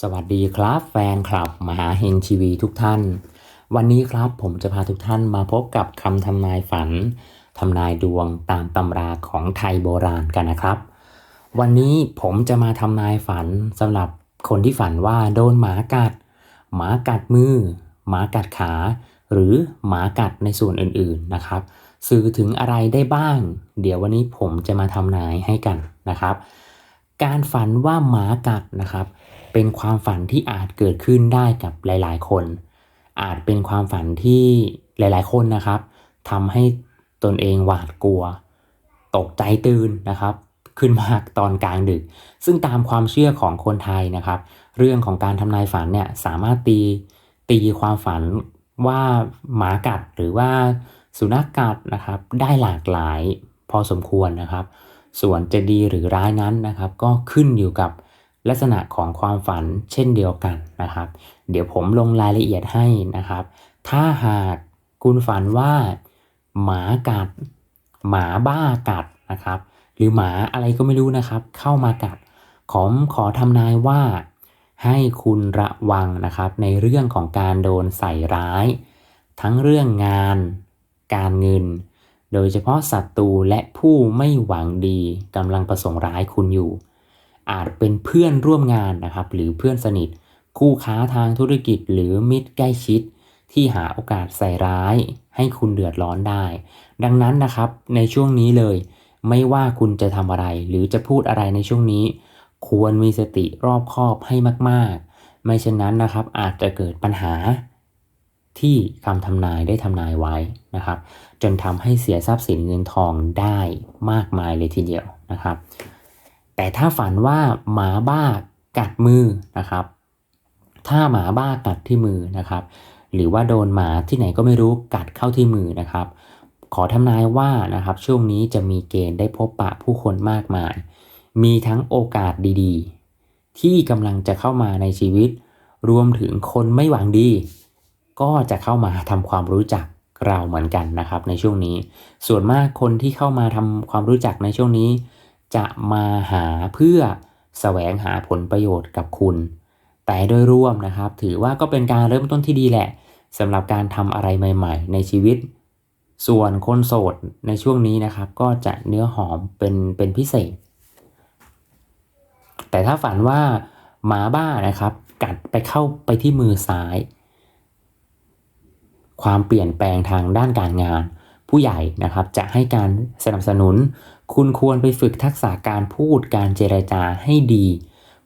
สวัสดีครับแฟนคลับ มหาเฮงทีวีทุกท่าน วันนี้ครับผมจะพาทุกท่านมาพบกับคำทำนายฝันทำนายดวงตามตำราของไทยโบราณกันนะครับ วันนี้ผมจะมาทำนายฝันสำหรับคนที่ฝันว่าโดนหมากัด หมากัดมือ หมากัดขา หรือหมากัดในส่วนอื่นๆนะครับ สื่อถึงอะไรได้บ้าง เดี๋ยววันนี้ผมจะมาทำนายให้กันนะครับ การฝันว่าหมากัดนะครับ เป็นความฝันที่อาจเกิดขึ้นได้กับหลาย ๆ คน อาจเป็นความฝันที่หลาย ๆ คนนะครับทำให้ตนเองหวาดกลัว ตกใจตื่นนะครับ ขึ้นมาตอนกลางดึก ซึ่งตามความเชื่อของคนไทยนะครับ เรื่องของการทำนายฝันเนี่ยสามารถตีตีความฝันว่าหมากัดหรือว่าสุนัขกัดนะครับ ได้หลากหลายพอสมควรนะครับ ส่วนจะดีหรือร้ายนั้นนะครับ ก็ขึ้นอยู่กับ ลักษณะของความฝันเช่นเดียวกันนะครับ เดี๋ยวผมลงรายละเอียดให้นะครับ ถ้าหากคุณฝันว่าหมากัด หมาบ้ากัดนะครับ หรือหมาอะไรก็ไม่รู้นะครับ เข้ามากัดผมขอทำนายว่า ให้คุณระวังนะครับ ในเรื่องของการโดนใส่ร้าย ทั้งเรื่องงาน การเงิน โดยเฉพาะศัตรูและผู้ไม่หวังดีกำลังประสงค์ร้ายคุณอยู่ อาจเป็นเพื่อนร่วมงานนะครับ หรือเพื่อนสนิท คู่ค้าทางธุรกิจ หรือมิตรใกล้ชิด ที่หาโอกาสใส่ร้าย ให้คุณเดือดร้อนได้ ดังนั้นนะครับในช่วงนี้เลย ไม่ว่าคุณจะทำอะไร หรือจะพูดอะไรในช่วงนี้ ควรมีสติรอบคอบให้มาก ๆ ไม่เช่นนั้นนะครับ อาจจะเกิดปัญหาที่คำทำนายได้ทำนายไว้นะครับ จนทำให้เสียทรัพย์สินเงินทองได้มากมายเลยทีเดียวนะครับ แต่ถ้าฝันว่าหมาบ้ากัดมือนะครับ ถ้าหมาบ้ากัดที่มือนะครับ หรือว่าโดนหมาที่ไหนก็ไม่รู้กัดเข้าที่มือนะครับ ขอทำนายว่านะครับช่วงนี้จะมีเกณฑ์ได้พบปะผู้คนมากมาย มีทั้งโอกาสดีๆ ที่กำลังจะเข้ามาในชีวิต รวมถึงคนไม่หวังดี ก็จะเข้ามาทำความรู้จักเราเหมือนกันนะครับในช่วงนี้ ส่วนมากคนที่เข้ามาทำความรู้จักในช่วงนี้ จะมาหาเพื่อแสวงหาผลประโยชน์กับคุณ แต่โดยรวมนะครับ ถือว่าก็เป็นการเริ่มต้นที่ดีแหละสำหรับการทำอะไรใหม่ ๆ ในชีวิต ส่วนคนโสดในช่วงนี้นะครับ ก็จะเนื้อหอมเป็นเป็นพิเศษ แต่ถ้าฝันว่าหมาบ้านะครับ กัดไปเข้าไปที่มือซ้าย ความเปลี่ยนแปลงทางด้านการงาน ผู้ใหญ่นะครับจะให้การสนับสนุน คุณควรไปฝึกทักษะการพูดการเจรจาให้ดี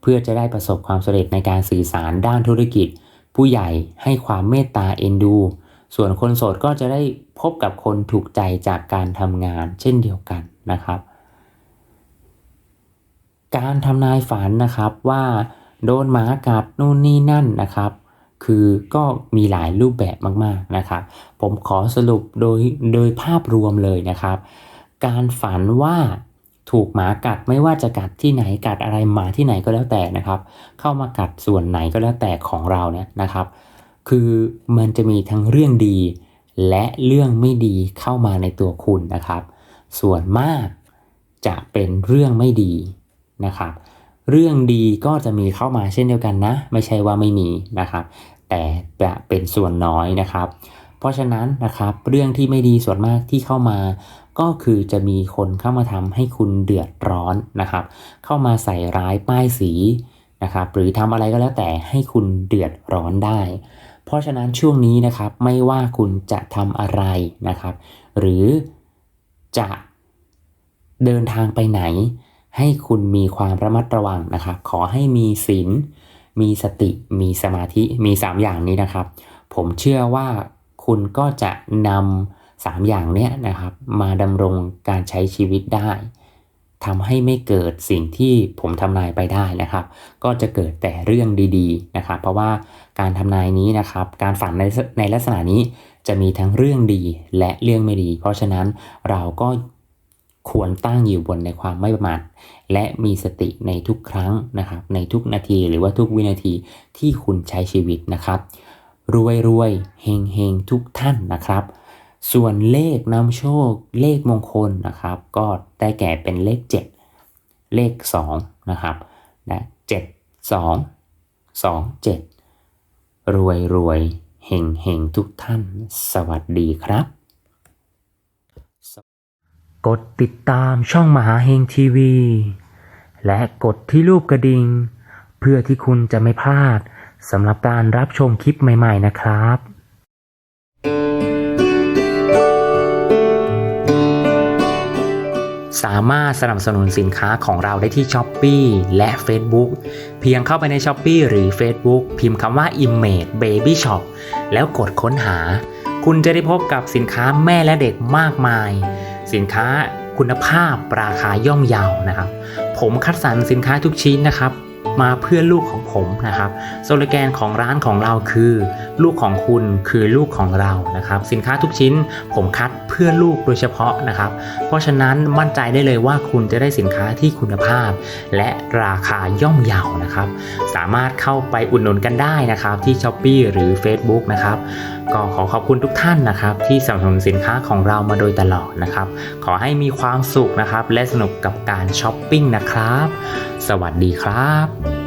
เพื่อจะได้ประสบความสำเร็จในการสื่อสารด้านธุรกิจ ผู้ใหญ่ให้ความเมตตาเอ็นดู ส่วนคนโสดก็จะได้พบกับคนถูกใจจากการทำงานเช่นเดียวกันนะครับ การทำนายฝันนะครับว่าโดนหมากัดนู่นนี่นั่นนะครับคือก็มีหลายรูปแบบมาก ๆ นะครับ ผมขอสรุปโดยโดยภาพรวมเลยนะครับ การฝันว่าถูกหมากัดไม่ว่าจะกัดที่ไหนกัดอะไรหมาที่ไหนก็แล้วแต่นะครับ เข้ามากัดส่วนไหนก็แล้วแต่ของเราเนี่ยนะครับ คือมันจะมีทั้งเรื่องดี และเรื่องไม่ดีเข้ามาในตัวคุณนะครับ ส่วนมากจะเป็นเรื่องไม่ดีนะครับ เรื่องดีก็จะมีเข้ามาเช่นเดียวกันนะ ไม่ใช่ว่าไม่มีนะครับ แต่จะเป็นส่วนน้อยนะครับ เพราะฉะนั้นนะครับ เรื่องที่ไม่ดีส่วนมากที่เข้ามา ก็คือจะมีคนเข้ามาทำให้คุณเดือดร้อนนะครับ เข้ามาใส่ร้ายป้ายสีนะครับ หรือทำอะไรก็แล้วแต่ให้คุณเดือดร้อนได้ เพราะฉะนั้นช่วงนี้นะครับไม่ว่าคุณจะทำอะไรนะครับ หรือจะเดินทางไปไหน ให้คุณมีความระมัดระวังนะครับ ขอให้มีศีลมีสติมีสมาธิมี 3 อย่างนี้นะครับ ผมเชื่อว่าคุณก็จะนำ สามอย่างเนี้ยนะครับมาดำรงการใช้ชีวิตได้ทำให้ไม่เกิดสิ่งที่ผมทำนายไปได้นะครับ ก็จะเกิดแต่เรื่องดีๆนะครับ เพราะว่าการทำนายนี้นะครับ การฝันในในลักษณะนี้จะมีทั้งเรื่องดีและเรื่องไม่ดี เพราะฉะนั้นเราก็ควรตั้งอยู่บนในความไม่ประมาทและมีสติในทุกครั้งนะครับ ในทุกนาทีหรือว่าทุกวินาทีที่คุณใช้ชีวิตนะครับ รวยรวยเฮงเฮงทุกท่านนะครับ ส่วนเลขนำโชคเลขมงคลนะครับ ก็ได้แก่เป็นเลข 7 เลข 2 นะครับนะ7 2รวยรวยเฮงเฮงทุกท่าน สวัสดีครับ กดติดตามช่องมหาเฮงทีวี และกดที่รูปกระดิ่งเพื่อที่คุณจะไม่พลาดสำหรับการรับชมคลิปใหม่ ๆนะครับ สามารถสนับสนุนสินค้าของเราได้ที่ s h อ p e e และ Facebook เพียงเข้าไปใน s h อ p e e หรือ Facebook พิมพ์คำว่า Image Baby Shop แล้วกดค้นหา คุณจะได้พบกับสินค้าแม่และเด็กมากมาย สินค้าคุณภาพราคาย่อมเยานะครับ ผมคัดสรรสินค้าทุกชิ้นนะครับ มาเพื่อลูกของผมนะครับสโลแกนของร้านของเราคือ ลูกของคุณคือลูกของเรานะครับ สินค้าทุกชิ้นผมคัดเพื่อลูกโดยเฉพาะนะครับ เพราะฉะนั้นมั่นใจได้เลยว่าคุณจะได้สินค้าที่คุณภาพ และราคาย่อมเยานะครับ สามารถเข้าไปอุดหนุนกันได้นะครับที่ s h อ p e e หรือ Facebook นะครับก็ขอขอบคุณทุกท่านนะครับ ที่สนับสนุนสินค้าของเรามาโดยตลอดนะครับ ขอให้มีความสุขนะครับ และสนุกกับการช้อปปิ้งนะครับ สวัสดีครับ